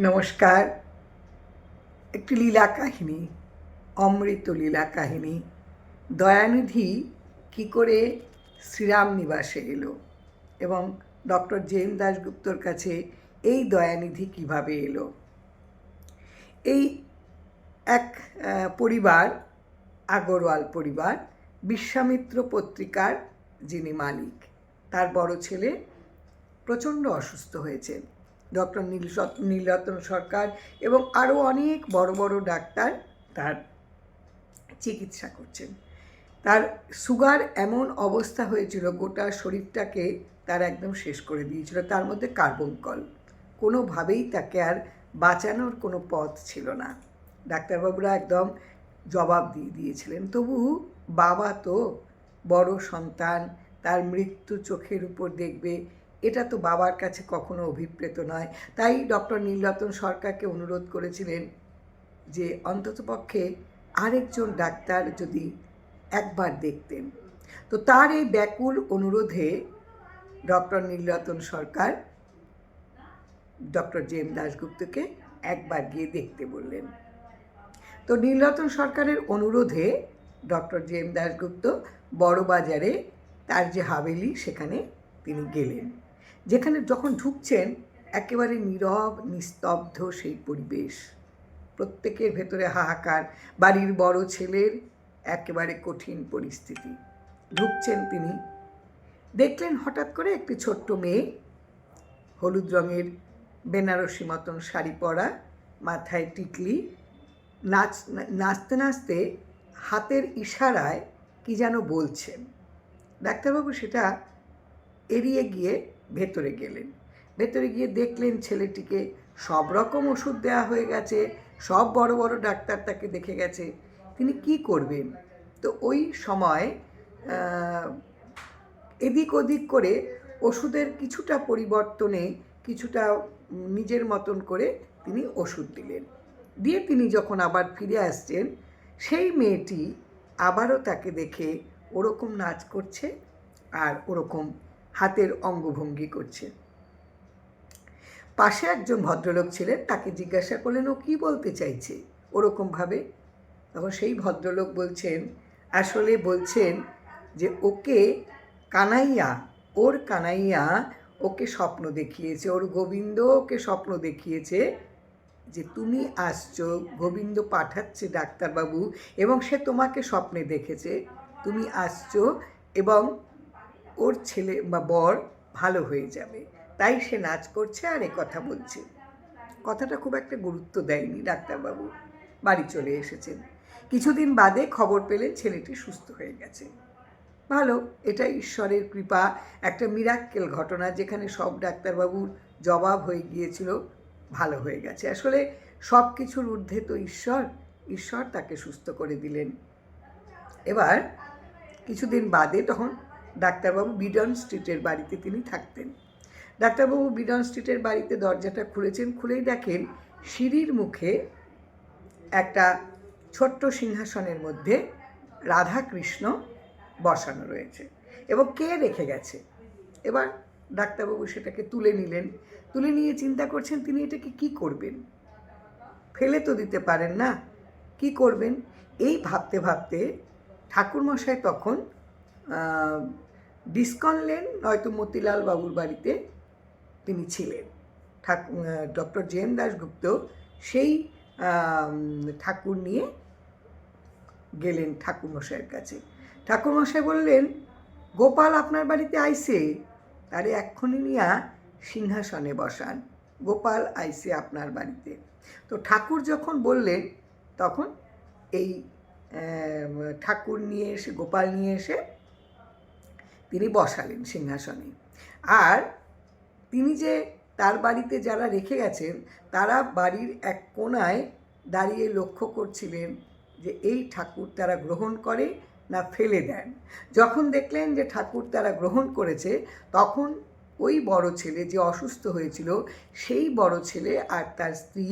নমস্কার। একটি লীলা কাহিনী, অমৃত লীলা কাহিনী। দয়ানিধি কী করে শ্রীরাম নিবাসে এলো এবং ডক্টর জেন দাশগুপ্তর কাছে এই দয়ানিধি কীভাবে এলো? এই এক পরিবার, আগরওয়াল পরিবার, বিশ্বামিত্র পত্রিকার যিনি মালিক, তার বড় ছেলে প্রচণ্ড অসুস্থ হয়েছে। ডক্টর নীল নীলরতন সরকার এবং আরও অনেক বড় বড় ডাক্তার তার চিকিৎসা করছেন। তার সুগার এমন অবস্থা হয়েছিল, গোটা শরীরটাকে তার একদম শেষ করে দিয়েছিল, তার মধ্যে কার্বন কল। কোনোভাবেই তাকে আর বাঁচানোর কোনো পথ ছিল না। ডাক্তারবাবুরা একদম জবাব দিয়ে দিয়েছিলেন, তবু বাবা তো বড় সন্তান, তার মৃত্যু চোখের উপর দেখবে এটা তো বাবার কাছে কখনো অভিপ্রেত নয়। তাই ডক্টর নীলরতন সরকারকে অনুরোধ করেছিলেন যে অন্ততপক্ষে আরেকজন ডাক্তার যদি একবার দেখতেন। তো তার এই ব্যাকুল অনুরোধে ডক্টর নীলরতন সরকার ডক্টর জেম দাশগুপ্তকে একবার গিয়ে দেখতে বললেন। তো নীলরতন সরকারের অনুরোধে ডক্টর জেম দাশগুপ্ত বড়বাজারে তার যে হাভেলি সেখানে তিনি গেলেন। যেখানে যখন ঢুকছেন, একেবারে নীরব, নিস্তব্ধ সেই পরিবেশ। প্রত্যেকের ভেতরে হাহাকার, বাড়ির বড় ছেলের একেবারে কঠিন পরিস্থিতি। ঢুকছেন তিনি। দেখলেন হঠাৎ করে একটি ছোট্ট মেয়ে, হলুদ রঙের বেনারসি মতন শাড়ি পরা, মাথায় টিকলি, নাচ, নাচতে নাচতে হাতের ইশারায় কি যেন বলছেন। ডাক্তারবাবু সেটা এড়িয়ে গিয়ে ভেতরে গেলেন। ভেতরে গিয়ে দেখলেন ছেলেটিকে সব রকম ওষুধ দেওয়া হয়ে গেছে, সব বড় বড় ডাক্তার তাকে দেখে গেছে। তিনি কি করবেন? তো ওই সময় এদিক ওদিক করে ওষুধের কিছুটা পরিবর্তনে কিছুটা নিজের মতন করে তিনি ওষুধ দিলেন। দিয়ে তিনি যখন আবার ফিরে আসছেন, সেই মেয়েটি আবারও তাকে দেখে ওরকম নাচ করছে আর ওরকম হাতের অঙ্গভঙ্গি করছে। পাশে একজন ভদ্রলোক ছিলেন, তাকে জিজ্ঞাসা করলেন, ও কী বলতে চাইছে? ওরকমভাবে। তখন সেই ভদ্রলোক বলছেন, আসলে বলছেন যে ওকে কানাইয়া, ওর কানাইয়া ওকে স্বপ্ন দেখিয়েছে, ওর গোবিন্দ ওকে স্বপ্ন দেখিয়েছে যে তুমি আসছো, গোবিন্দ পাঠাচ্ছে ডাক্তারবাবু এবং সে তোমাকে স্বপ্নে দেখেছে। তুমি আসছো এবং ওর ছেলে বা বর ভালো হয়ে যাবে। তাই সে নাচ করছে আর এ কথা বলছে। কথাটা খুব একটা গুরুত্ব দেয়নি ডাক্তারবাবু। বাড়ি চলে এসেছেন। কিছুদিন বাদে খবর পেলেন ছেলেটি সুস্থ হয়ে গেছে। ভালো এটা ঈশ্বরের কৃপা। একটা মিরাক্কেল ঘটনা যেখানে সব ডাক্তারবাবুর জবাব হয়ে গিয়েছিল, ভালো হয়ে গেছে। আসলে সব কিছুর ঊর্ধ্বে তো ঈশ্বর। ঈশ্বর তাকে সুস্থ করে দিলেন। এবার কিছুদিন বাদে তখন ডাক্তারবাবু বিডন স্ট্রিটের বাড়িতে তিনি থাকতেন। ডাক্তারবাবু বিডন স্ট্রিটের বাড়িতে দরজাটা খুলেছেন, খুলেই দেখেন সিঁড়ির মুখে একটা ছোট্ট সিংহাসনের মধ্যে রাধা কৃষ্ণ বসানো রয়েছে। এবং কে রেখে গেছে? এবার ডাক্তারবাবু সেটাকে তুলে নিলেন। তুলে নিয়ে চিন্তা করছেন, তিনি এটাকে কি করবেন? ফেলে তো দিতে পারেন না। কি করবেন? এই ভাবতে ভাবতে ঠাকুরমশাই তখন ডিসকন লেন নয়তো মতিলাল বাবুর বাড়িতে তিনি ছিলেন। ঠাকুর ডক্টর জেন দাশগুপ্ত সেই ঠাকুর নিয়ে গেলেন ঠাকুরমশাইয়ের কাছে। ঠাকুরমশাই বললেন, গোপাল আপনার বাড়িতে আইসে তারে এক্ষুনি নিয়া সিংহাসনে বসান। গোপাল আইসে আপনার বাড়িতে। তো ঠাকুর যখন বললেন, তখন এই ঠাকুর নিয়ে এসে, গোপাল নিয়ে এসে তিনি বসালেন সিংহাসনে। আর তিনি যে তার বাড়িতে যারা রেখে গেছেন, তারা বাড়ির এক কোনায় দাঁড়িয়ে লক্ষ্য করছিলেন যে এই ঠাকুর তারা গ্রহণ করে না ফেলে দেন। যখন দেখলেন যে ঠাকুর তারা গ্রহণ করেছে, তখন ওই বড় ছেলে যে অসুস্থ হয়েছিল, সেই বড় ছেলে আর তার স্ত্রী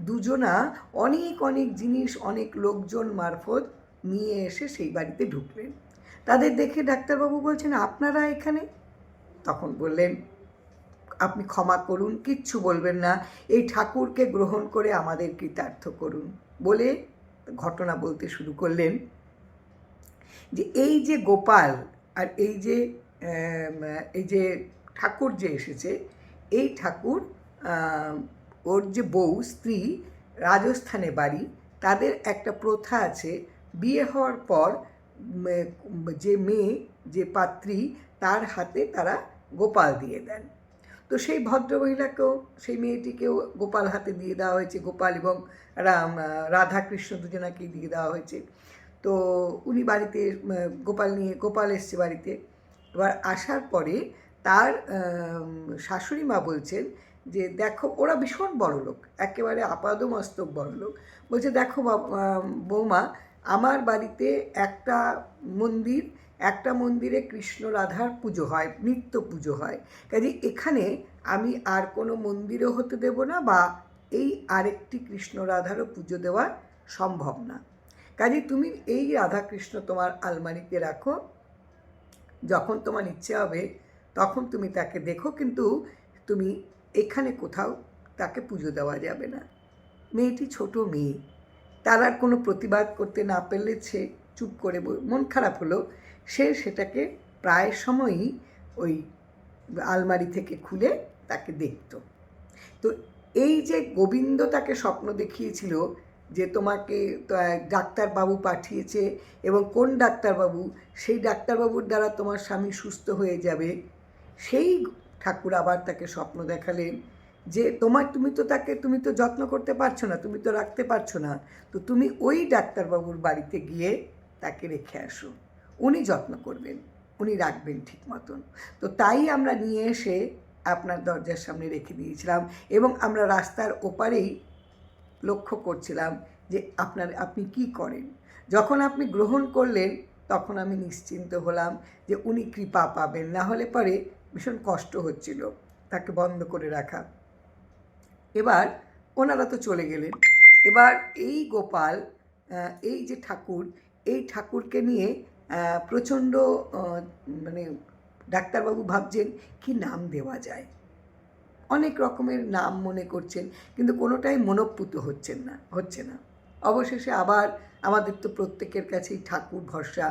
দুজনা অনেক অনেক জিনিস, অনেক লোকজন মারফত নিয়ে এসে সেই বাড়িতে ঢুকলেন। তাদের দেখে ডাক্তারবাবু বলছেন, আপনারা এখানে? তখন বললেন, আপনি ক্ষমা করুন, কিচ্ছু বলবেন না, এই ঠাকুরকে গ্রহণ করে আমাদের কৃতার্থ করুন। বলে ঘটনা বলতে শুরু করলেন যে, এই যে গোপাল আর এই যে এই যে ঠাকুর যে এসেছে, এই ঠাকুর ওর যে বউ, স্ত্রী, রাজস্থানে বাড়ি, তাদের একটা প্রথা আছে, বিয়ে হওয়ার পর যে মেয়ে, যে পাত্রী, তার হাতে তারা গোপাল দিয়ে দেন। তো সেই ভদ্রমহিলাকেও, সেই মেয়েটিকেও গোপাল হাতে দিয়ে দেওয়া হয়েছে। গোপাল এবং রাম রাধা কৃষ্ণ দুজনাকেই দিয়ে দেওয়া হয়েছে। তো উনি বাড়িতে, গোপাল নিয়ে, গোপাল এসছে বাড়িতে। এবার আসার পরে তার শাশুড়ি মা বলছেন যে, দেখো, ওরা ভীষণ বড় লোক একেবারে আপাদমস্তক বড় লোক বলছে, দেখো বৌমা আমার বাড়িতে একটা মন্দির, একটা মন্দিরে কৃষ্ণ রাধার পুজো হয়, নিত্য পুজো হয়। কাজে এখানে আমি আর কোনো মন্দিরও হতে দেব না বা এই আরেকটি কৃষ্ণ রাধারও পুজো দেওয়া সম্ভব না। কাজে তুমি এই রাধাকৃষ্ণ তোমার আলমারিতে রাখো। যখন তোমার ইচ্ছে হবে তখন তুমি তাকে দেখো, কিন্তু তুমি এখানে কোথাও তাকে পুজো দেওয়া যাবে না। মেয়েটি ছোট মেয়ে। তার কোনো প্রতিবাদ করতে না পারলে সে চুপ করে মন খারাপ হলো সে সেটাকে প্রায় সময়ই ওই আলমারি থেকে খুলে তাকে দেখত। তো এই যে গোবিন্দ তাকে স্বপ্ন দেখিয়েছিল যে তোমাকে ডাক্তারবাবু পাঠিয়েছে এবং কোন ডাক্তারবাবু? সেই ডাক্তারবাবুর দ্বারা তোমার স্বামী সুস্থ হয়ে যাবে। সেই ঠাকুর আবার তাকে স্বপ্ন দেখালেন যে তোমার, তুমি তো তাকে, তুমি তো যত্ন করতে পারছ না, তুমি তো রাখতে পারছ না, তো তুমি ওই ডাক্তারবাবুর বাড়িতে গিয়ে তাকে রেখে আসো। উনি যত্ন করবেন, উনি রাখবেন ঠিক মতন। তো তাই আমরা নিয়ে এসে আপনার দরজার সামনে রেখে দিয়েছিলাম এবং আমরা রাস্তার ওপারেই লক্ষ্য করছিলাম যে আপনার, আপনি কি করেন। যখন আপনি গ্রহণ করলেন, তখন আমি নিশ্চিন্ত হলাম যে উনি কৃপা পাবেন, না হলে পরে ভীষণ কষ্ট হচ্ছিল তাকে বন্ধ করে রাখা। এবার ওনারা তো চলে গেলেন। এবার এই গোপাল এই যে ঠাকুর, এই ঠাকুরকে নিয়ে প্রচণ্ড মানে ডাক্তারবাবু ভাবছেন কি নাম দেওয়া যায়। অনেক রকমের নাম মনে করছেন, কিন্তু কোনোটাই মনোপুত হচ্ছেন না, হচ্ছে না। অবশেষে আবার আমাদের তো প্রত্যেকের কাছেই ঠাকুর ভরসা,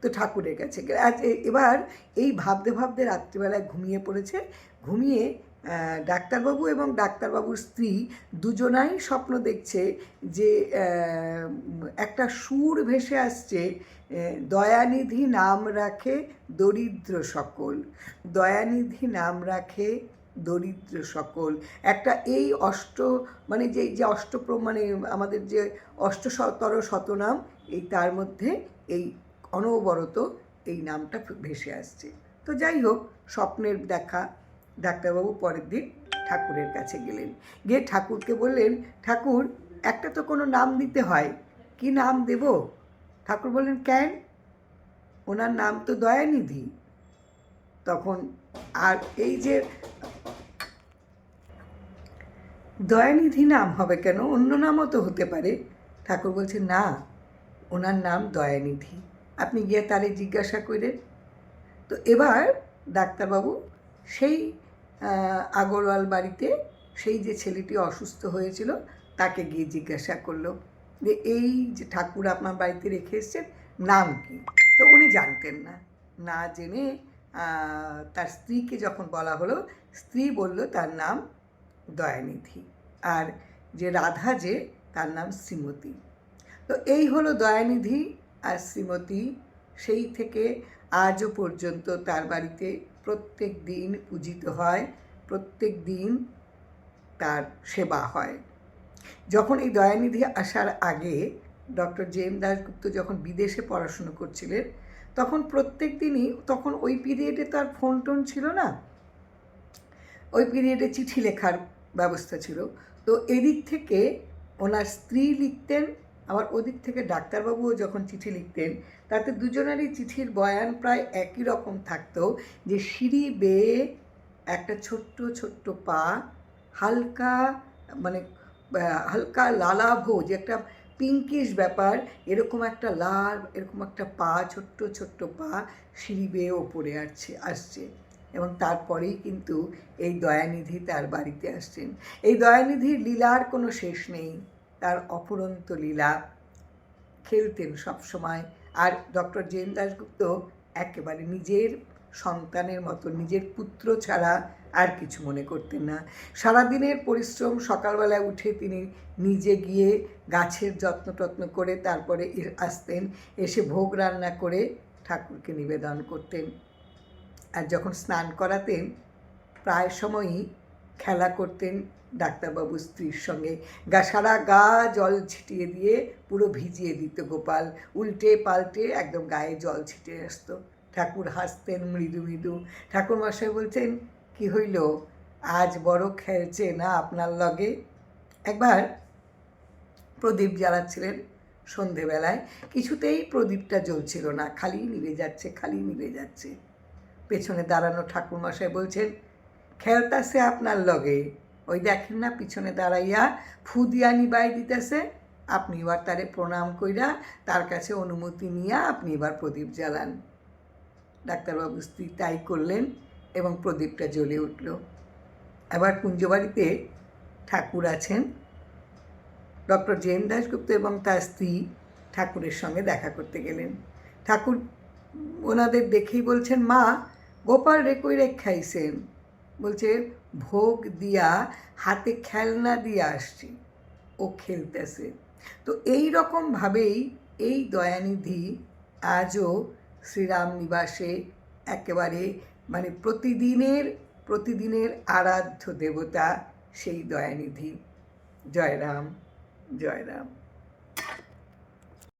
তো ঠাকুরের কাছে এবার এই ভাবতে ভাবতে রাত্রিবেলায় ঘুমিয়ে পড়েছে। ঘুমিয়ে ডাক্তারবাবু এবং ডাক্তারবাবুর স্ত্রী দুজনাই স্বপ্ন দেখছে যে একটা সুর ভেসে আসছে দয়ানিধি নাম রাখে দরিদ্র সকল। দয়ানিধি নাম রাখে দরিদ্র সকল। একটা এই অষ্ট মানে যে যে অষ্ট প্র- মানে আমাদের যে অষ্টতর শতনাম, এই তার মধ্যে এই অনবরত এই নামটা ভেসে আসছে। তো যাই হোক, স্বপ্নের দেখা ডাক্তারবাবু পরের দিন ঠাকুরের কাছে গেলেন। গিয়ে ঠাকুরকে বললেন, ঠাকুর, একটা তো কোনো নাম দিতে হয়। কি নাম দেব? ঠাকুর বললেন, কেন? ওনার নাম তো দয়ানিধি। তখন আর এই যে দয়ানিধি নাম হবে কেন? অন্য নামও তো হতে পারে। ঠাকুর বলছে, না, ওনার নাম দয়ানিধি। আপনি গিয়ে তারে জিজ্ঞাসা করেন। তো এবার ডাক্তারবাবু সেই আগরওয়াল বাড়িতে সেই যে ছেলেটি অসুস্থ হয়েছিল, তাকে গিয়ে জিজ্ঞাসা করল যে, এই যে ঠাকুর আপনার বাড়িতে রেখে এসছেন, নাম কি? তো উনি জানতেন না। না জেনে তার স্ত্রীকে যখন বলা হলো, স্ত্রী বলল, তার নাম দয়ানিধি। আর যে রাধা যে, তার নাম শ্রীমতী। তো এই হলো দয়ানিধি আর শ্রীমতী। সেই থেকে আজও পর্যন্ত তার বাড়িতে প্রত্যেক দিন পূজিত হয়, প্রত্যেক দিন তার সেবা হয়। যখন এই দয়ানিধি আসার আগে ডক্টর জে এম দাশগুপ্ত যখন বিদেশে পড়াশুনো করছিলেন, তখন প্রত্যেক দিনই, তখন ওই পিরিয়ডে তার ফোন টোন ছিল না। ওই পিরিয়ডে চিঠি লেখার ব্যবস্থা ছিল। তো এদিক থেকে ওনার স্ত্রী লিখতেন আবার ওদিক থেকে ডাক্তারবাবুও যখন চিঠি লিখতেন, তাতে দুজনেরই চিঠির বয়ান প্রায় একই রকম থাকতো যে সিঁড়ি বেয়ে একটা ছোট্ট ছোট্ট পা, হালকা মানে হালকা লালাভ যে একটা পিঙ্কিশ ব্যাপার, এরকম একটা লাল, এরকম একটা পা, ছোট্ট ছোট্ট পা সিঁড়ি বেয়ে ওপরে আসছে আসছে। এবং তারপরেই কিন্তু এই দয়ানিধি তার বাড়িতে আসছেন। এই দয়ানিধির লীলার কোনো শেষ নেই। তার অপরন্ত লীলা খেলতেন সবসময়। আর ডক্টর জেন দাশগুপ্ত একেবারে নিজের সন্তানের মতো, নিজের পুত্র ছাড়া আর কিছু মনে করতেন না। সারাদিনের পরিশ্রম সকালবেলায় উঠে তিনি নিজে গিয়ে গাছের যত্ন টত্ন করে তারপরে আসতেন, এসে ভোগ রান্না করে ঠাকুরকে নিবেদন করতেন। আর যখন স্নান করাতেন, প্রায় সময়ই খেলা করতেন ডাক্তারবাবুর স্ত্রীর সঙ্গে গা, সারা গা জল ছিটিয়ে দিয়ে পুরো ভিজিয়ে দিত গোপাল। উল্টে পাল্টে একদম গায়ে জল ছিটিয়ে আসতো। ঠাকুর হাসতেন মৃদু মৃদু। ঠাকুর মশাই বলছেন, কি হইল? আজ বড় খেলছে না আপনার লগে? একবার প্রদীপ জ্বালাচ্ছিলেন সন্ধেবেলায়। কিছুতেই প্রদীপটা জ্বলছিল না। খালি নিভে যাচ্ছে, খালি নিভে যাচ্ছে। পেছনে দাঁড়ানো ঠাকুরমশাই বলছেন, খেলতাছে আপনার লগে? ওই দেখেন না, পিছনে দাঁড়াইয়া ফু দিয়া নিবাই দিতেছে। আপনি এবার তারে প্রণাম কইরা তার কাছে অনুমতি নিয়া আপনি এবার প্রদীপ জ্বালান। ডাক্তারবাবু স্ত্রী তাই করলেন এবং প্রদীপটা জ্বলে উঠল। আবার কুঞ্জবাড়িতে ঠাকুর আছেন। ডক্টর জেন দাশগুপ্ত এবং তার স্ত্রী ঠাকুরের সঙ্গে দেখা করতে গেলেন। ঠাকুর ওনাদের দেখেই বলছেন, মা, গোপাল রেকই রেখ খাইছেন বলছে ভোগ দিয়া, হাতে খেলনা দিয়ে আসছি। ও খেলতেছে। তো এই রকমভাবেই এই দয়ানিধি আজও শ্রীরাম নিবাসে একেবারে মানে প্রতিদিনের প্রতিদিনের আরাধ্য দেবতা সেই দয়ানিধি। জয় রাম জয় রাম